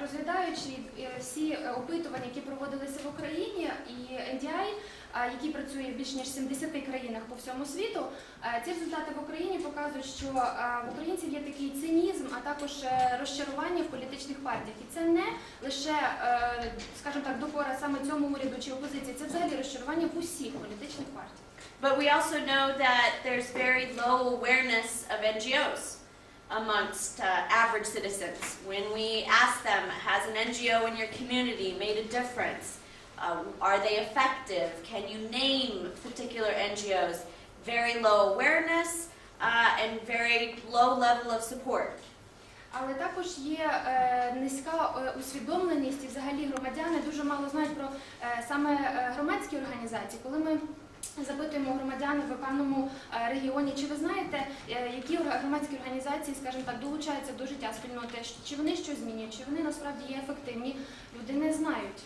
розглядаючи е, всі е, опитування, які проводилися в Україні, і NDI, е, який працює в більш ніж 70 країнах по всьому світу, ці результати в Україні показують, що в українців є такий цинізм, а також розчарування в політичних партіях. І це не лише, скажімо так, докора саме цьому уряду чи опозиції, це взагалі розчарування в усіх політичних партіях. But we also know that there's very low awareness of NGOs amongst uh, average citizens. When we ask them, has an NGO in your community made a difference? Uh, are they effective? Can you name particular NGOs? Very low awareness uh, and very low level of support. Але також є е, низька е, усвідомленість і взагалі громадяни дуже мало знають про е, саме е, громадські організації. Коли ми запитуємо громадян в певному е, регіоні, чи ви знаєте, е, які громадські організації, скажімо так, долучаються до життя спільноти, чи вони щось змінюють, чи вони насправді є ефективні, люди не знають.